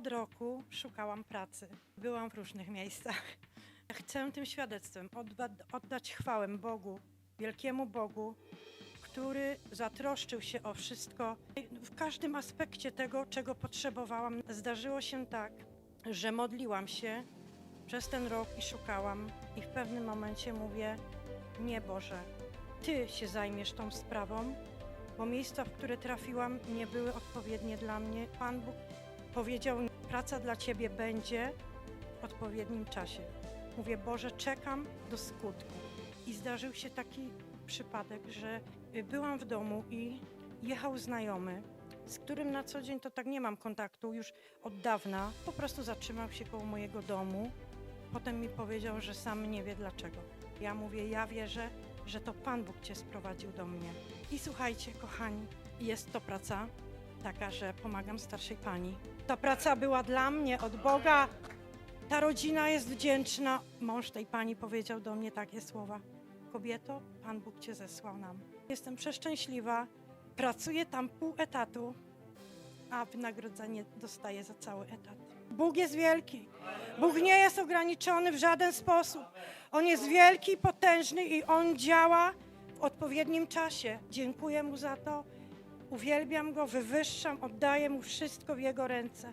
od roku szukałam pracy. Byłam w różnych miejscach. Chcę tym świadectwem odda- oddać chwałę Bogu, wielkiemu Bogu, który zatroszczył się o wszystko. W każdym aspekcie tego, czego potrzebowałam, zdarzyło się tak, że modliłam się przez ten rok i szukałam, i w pewnym momencie mówię: Nie Boże, Ty się zajmiesz tą sprawą, bo miejsca, w które trafiłam, nie były odpowiednie dla mnie. Pan Bóg powiedział: Praca dla Ciebie będzie w odpowiednim czasie. Mówię: Boże, czekam do skutku. I zdarzył się taki przypadek, że y, byłam w domu i jechał znajomy, z którym na co dzień to tak nie mam kontaktu już od dawna. Po prostu zatrzymał się koło mojego domu. Potem mi powiedział, że sam nie wie dlaczego. Ja mówię, ja wierzę, że to Pan Bóg Cię sprowadził do mnie. I słuchajcie, kochani, jest to praca taka, że pomagam starszej pani. Ta praca była dla mnie od Boga. Ta rodzina jest wdzięczna. Mąż tej pani powiedział do mnie takie słowa. Kobieto, Pan Bóg Cię zesłał nam. Jestem przeszczęśliwa. Pracuję tam pół etatu, a wynagrodzenie dostaję za cały etat. Bóg jest wielki. Bóg nie jest ograniczony w żaden sposób. On jest wielki, potężny i On działa w odpowiednim czasie. Dziękuję Mu za to. Uwielbiam Go, wywyższam, oddaję Mu wszystko w Jego ręce.